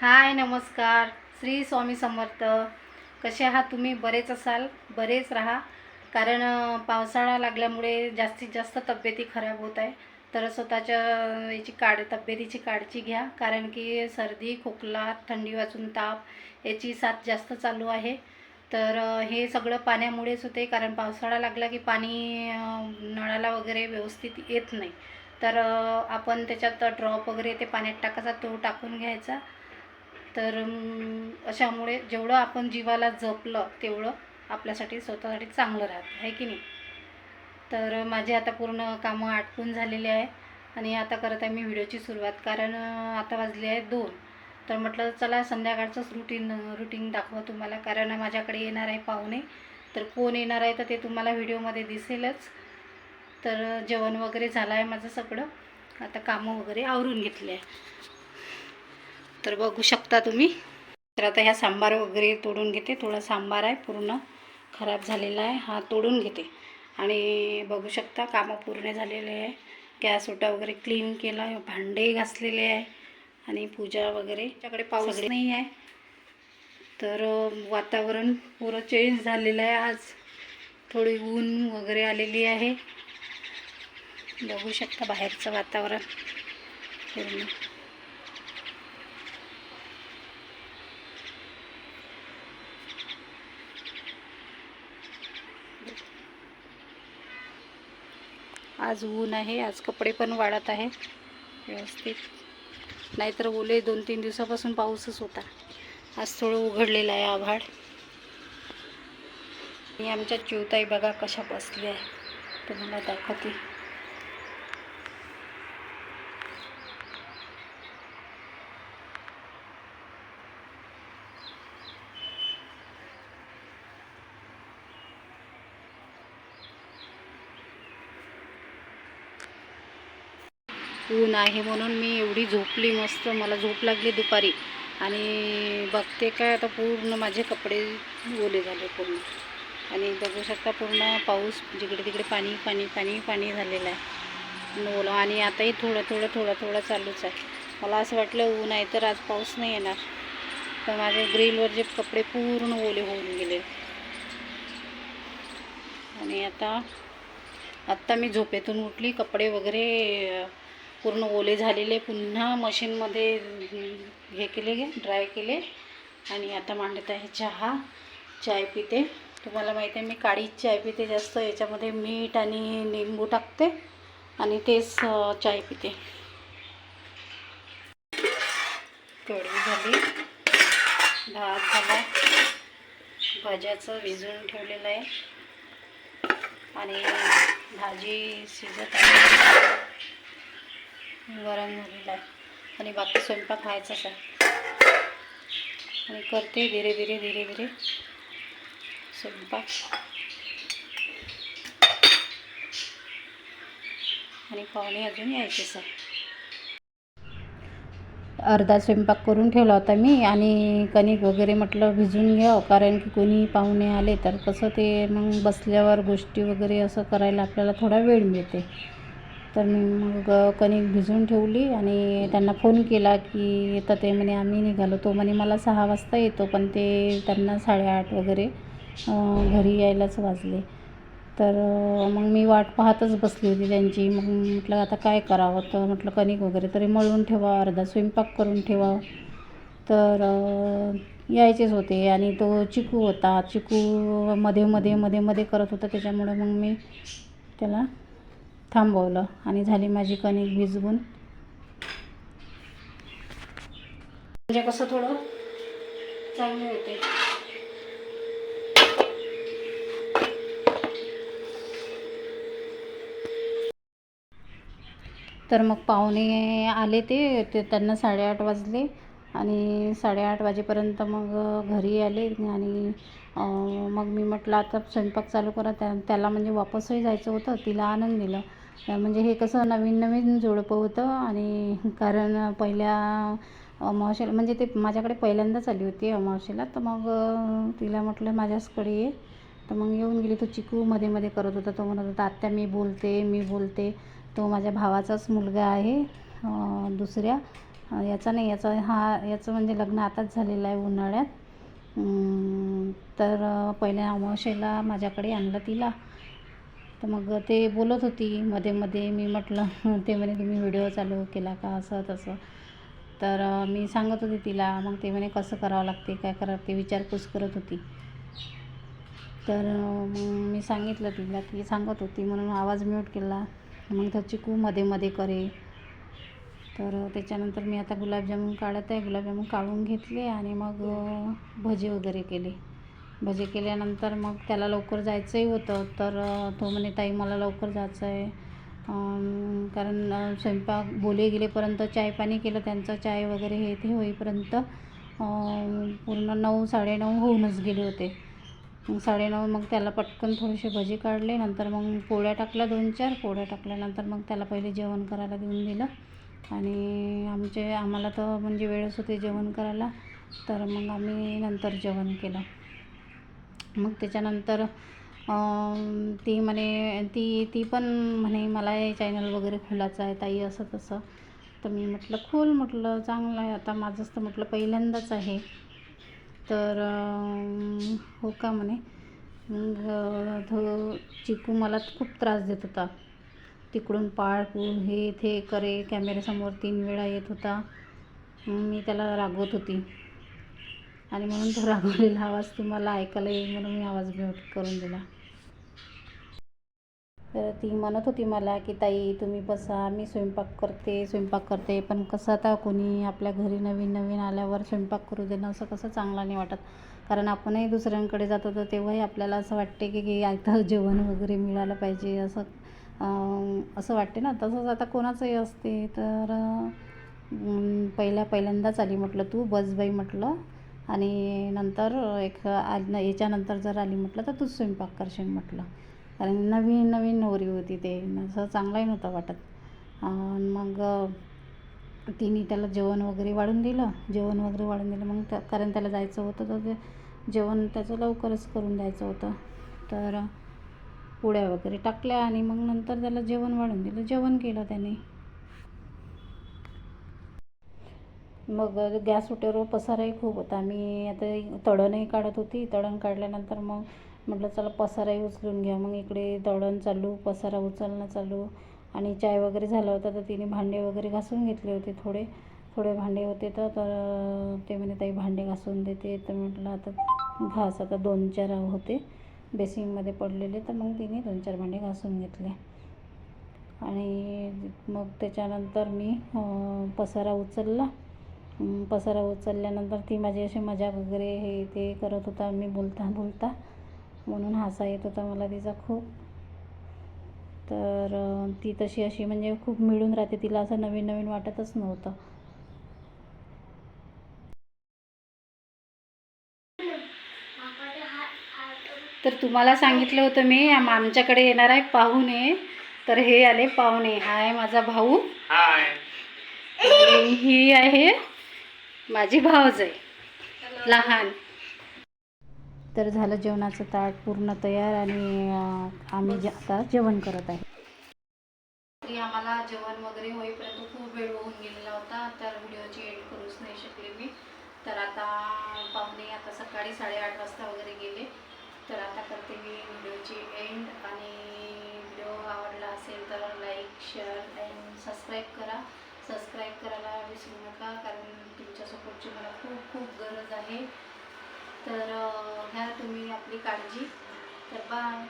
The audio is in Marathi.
हाय नमस्कार. श्री स्वामी समर्थ. कसे आहात तुम्ही? बरेच असाल बरेच राहा. कारण पावसाळा लागल्यामुळे जास्तीत जास्त तब्येती खराब होत आहे. तर स्वतःच्या याची काळ तब्येतीची काळजी घ्या. कारण की सर्दी खोकला थंडी वाचून ताप याची साथ जास्त चालू आहे. तर हे सगळं पाण्यामुळेच होते. कारण पावसाळा लागला की पाणी नळाला वगैरे व्यवस्थित येत नाही. तर आपण त्याच्यात ड्रॉप वगैरे ते पाण्यात टाकायचा तो टाकून घ्यायचा. तर अशामुळे जेवढं आपण जीवाला जपलं तेवढं आपल्यासाठी स्वतःसाठी चांगलं राहतं आहे की नाही? तर माझे आता पूर्ण कामं आटपून झालेले आहे आणि आता करत आहे मी व्हिडिओची सुरुवात. कारण आता वाजले आहे दोन. तर म्हटलं चला संध्याकाळचंच रुटीन रुटीन दाखवा तुम्हाला. कारण माझ्याकडे येणार आहे पाहुणे. तर कोण येणार आहे तर ते तुम्हाला व्हिडिओमध्ये दिसेलच. तर जेवण वगैरे झालं आहे माझं सगळं. आता कामं वगैरे आवरून घेतले आहे. तर बघू शकता तुम्ही. तर आता ह्या सांबार वगैरे तोडून घेते. थोडा सांबार आहे पूर्ण खराब झालेला आहे. हा तोडून घेते. आणि बघू शकता कामं पूर्ण झालेले आहे. गॅस ओटा वगैरे क्लीन केला आहे. भांडे घासलेले आहे. आणि पूजा वगैरे. त्याच्याकडे पाऊस नाही आहे. तर वातावरण पुरं चेंज झालेलं आहे आज. थोडी ऊन वगैरे आलेली आहे. बघू शकता बाहेरचं वातावरण पूर्ण. आज ऊन आहे आज कपडे पण वाढत आहे व्यवस्थित. नाहीतर ओले दोन तीन दिवसापासून पाऊसच होता. आज थोडं उघडलेलं आहे आभाळ. आणि आमच्या चिवताई बघा कशा बसल्या आहे तुम्हाला दाखवते. ऊन आहे म्हणून मी एवढी झोपली मस्त. मला झोप लागली दुपारी. आणि बघते काय आता पूर्ण माझे कपडे ओले झाले पूर्ण. आणि बघू शकता पूर्ण पाऊस जिकडे तिकडे पाणी पाणी पाणी पाणी झालेलं आहे. ओलं. आणि आताही थोडं थोडं थोडं थोडं चालूच आहे. मला असं वाटलं ऊन आहे तर आज पाऊस नाही येणार. तर माझे ग्रिलवर जे कपडे पूर्ण ओले होऊन गेले. आणि आता आत्ता मी झोपेतून उठली. कपडे वगैरे पूर्ण ओले झालेले पुन्हा मशीनमध्ये हे केले गे ड्राय केले. आणि आता मांडत आहे चहा चाय पिते. तुम्हाला माहिती आहे मी काळीच चाय पिते जास्त. याच्यामध्ये मीठ आणि लिंबू टाकते आणि तेच चाय पिते. कढी झाली. भात झाला. भाज्याचं भिजवून ठेवलेलं आहे. आणि भाजी शिजत आहे. गरम झालेला आहे. आणि बाकी स्वयंपाक व्हायचाच आहे. आणि करते धीरे धीरे धीरे धीरे स्वयंपाक. आणि पाहुणे अजून यायचेच आहे अर्धा स्वयंपाक करून ठेवला होता मी आणि कणिक वगैरे म्हटलं भिजून घ्यावं कारण की कोणी पाहुणे आले तर कसं ते मग बसल्यावर गोष्टी वगैरे असं करायला आपल्याला थोडा वेळ मिळते. तर मी मग कणिक भिजवून ठेवली आणि त्यांना फोन केला की येतं ते. म्हणे आम्ही निघालो. तो म्हणे मला सहा वाजता येतो. पण ते त्यांना साडेआठ वगैरे घरी यायलाच वाजले. तर मग मी वाट पाहतच बसली होती त्यांची. मग म्हटलं आता काय करावं? तर म्हटलं कणिक वगैरे तरी मळून ठेवा अर्धा स्वयंपाक करून ठेवा. तर यायचेच होते आणि तो चिकू होता. चिकू मध्ये मध्ये मध्ये मध्ये करत होता. त्याच्यामुळे मग मी त्याला थांबवलं आणि झाली माझी कणिक भिजवून. म्हणजे कसं थोडं चांगलं होते तर मग पाहुणे आले ते ते त्यांना साडेआठ वाजले आणि साडेआठ वाजेपर्यंत मग घरी आले आणि मग मी म्हटलं आता स्वयंपाक चालू करा त्या त्याला म्हणजे वापसही जायचं होतं तिला आणून दिलं. म्हणजे हे कसं नवीन नवीन जोडपं होतं आणि कारण पहिल्या अमावशेला म्हणजे ते माझ्याकडे पहिल्यांदाच आली होती अमावशेला तर मग तिला म्हटलं माझ्याचकडे ये. तर मग येऊन गेली तो चिकू मध्ये मध्ये करत होता. तो म्हणत होता आत्या मी बोलते मी बोलते. तो माझ्या भावाचाच मुलगा आहे दुसऱ्या. याचा नाही याचा हा याचं म्हणजे लग्न आताच झालेलं आहे उन्हाळ्यात. तर पहिल्या अमावशेला माझ्याकडे आणलं तिला. तर मग ते बोलत होती मध्ये मध्ये. मी म्हटलं ते म्हणे तुम्ही व्हिडिओ चालू केला का? असं तसं. तर मी सांगत होती तिला. मग ते म्हणे कसं करावं लागते? काय करावं ते विचारपूस करत होती. तर मग मी सांगितलं तिला. ती सांगत होती. म्हणून आवाज म्यूट केला. मग तर चिकू मध्ये मध्ये करे. तर त्याच्यानंतर मी आता गुलाबजामुन काढत आहे. गुलाबजामुन काढून घेतले आणि मग भजे वगैरे केले. भजे केल्यानंतर मग त्याला लवकर जायचंही होतं. तर तो म्हणे ताई मला लवकर जायचं आहे कारण स्वयंपाक बोले गेलेपर्यंत चाय पाणी केलं त्यांचं चाय वगैरे हे ते होईपर्यंत पूर्ण नऊ साडेनऊ होऊनच गेले होते. मग साडेनऊ मग त्याला पटकन थोडेसे भजे काढले. नंतर मग पोळ्या टाकल्या दोन चार. पोळ्या टाकल्यानंतर मग त्याला पहिले जेवण करायला देऊन दिलं. आणि आमचे आम्हाला तर म्हणजे वेळच होते जेवण करायला. तर मग आम्ही नंतर जेवण केलं. मग त्याच्यानंतर ती म्हणे ती ती पण म्हणे मला हे चॅनल वगैरे खोलायचं आहे ताई असं तसं. तर मी म्हटलं खोल म्हटलं चांगलं आहे. आता माझंच तर म्हटलं पहिल्यांदाच आहे. तर हो का म्हणे. मग तो चिकू मला खूप त्रास देत होता. तिकडून पाळपूळ हे ते करे कॅमेऱ्यासमोर तीन वेळा येत होता. मी त्याला रागवत होती. आणि म्हणून तो रागवलेला आवाज तुम्हाला ऐकायला येईल म्हणून मी आवाज म्यूट करून दिला. तर ती म्हणत होती मला की ताई तुम्ही बसा मी स्वयंपाक करते स्वयंपाक करते पण कसं आता कोणी आपल्या घरी नवीन नवीन आल्यावर स्वयंपाक करू देणं असं कसं चांगलं नाही वाटत. कारण आपणही दुसऱ्यांकडे जातो तर तेव्हाही आपल्याला असं वाटते की की आता जेवण वगैरे मिळालं पाहिजे असं असं वाटते ना. तसंच आता कोणाचंही असते तर पहिल्या पहिल्यांदाच आली म्हटलं तू बस बाई म्हटलं. आणि नंतर एक आज याच्यानंतर जर आली म्हटलं तर तूच स्वयंपाक करशील म्हटलं. कारण नवीन नवीन नवरी होती ते. असं चांगलाही नव्हतं वाटत. मग तिने त्याला जेवण वगैरे वाढून दिलं. जेवण वगैरे वाढून दिलं. मग त्या कारण त्याला जायचं होतं तर ते जेवण त्याचं लवकरच करून द्यायचं होतं. तर पोळ्या वगैरे टाकल्या आणि मग नंतर त्याला जेवण वाढून दिलं. जेवण केलं त्याने. मग गॅस उट्यावर पसाराही खूप होता. मी आता तळणही काढत होती. तळण काढल्यानंतर मग म्हटलं चला पसाराही उचलून घ्या. मग इकडे तळण चालू पसारा उचलणं चालू आणि चाय वगैरे झाला होता. तर तिने भांडे वगैरे घासून घेतले होते थोडे. थोडे भांडे होते तर ते म्हणे ताई भांडे घासून देते. तर म्हटलं आता घास आता दोन चार होते बेसिंगमध्ये पडलेले. तर मग तिने दोन चार भांडे घासून घेतले. आणि मग त्याच्यानंतर मी पसारा उचलला. पसारा उचलल्यानंतर ती माझी अशी मजाक वगैरे हे ते करत होता मी बोलता बोलता. म्हणून हसा येत होता मला तिचा खूप. तर ती तशी अशी म्हणजे खूप मिळून राहते तिला असं नवीन नवीन वाटतच नव्हतं. तर तुम्हाला सांगितलं होतं मी आम- आमच्याकडे येणार आहे पाहुणे. तर हे आले पाहुणे. हा आहे माझा भाऊ. ही आहे माझी भावज आहे. लहान. तर झालं जेवणाचं ताट पूर्ण तयार आणि आम्ही जे आता जेवण करत आहे. तरी आम्हाला जेवण वगैरे होईपर्यंत खूप वेळ होऊन गेलेला होता. तर व्हिडिओची एंड करूच नाही शकले मी. तर आता पाहुणे आता सकाळी साडेआठ वाजता वगैरे गेले. तर आता करते मी व्हिडिओची एंड. आणि व्हिडिओ आवडला असेल तर लाईक शेअर अँड सबस्क्राईब करा. सबस्क्राईब करायला विसरू नका. कारण सपोर्टची मला खूप खूप गरज आहे. तर घ्या तुम्ही आपली काळजी. तर बाय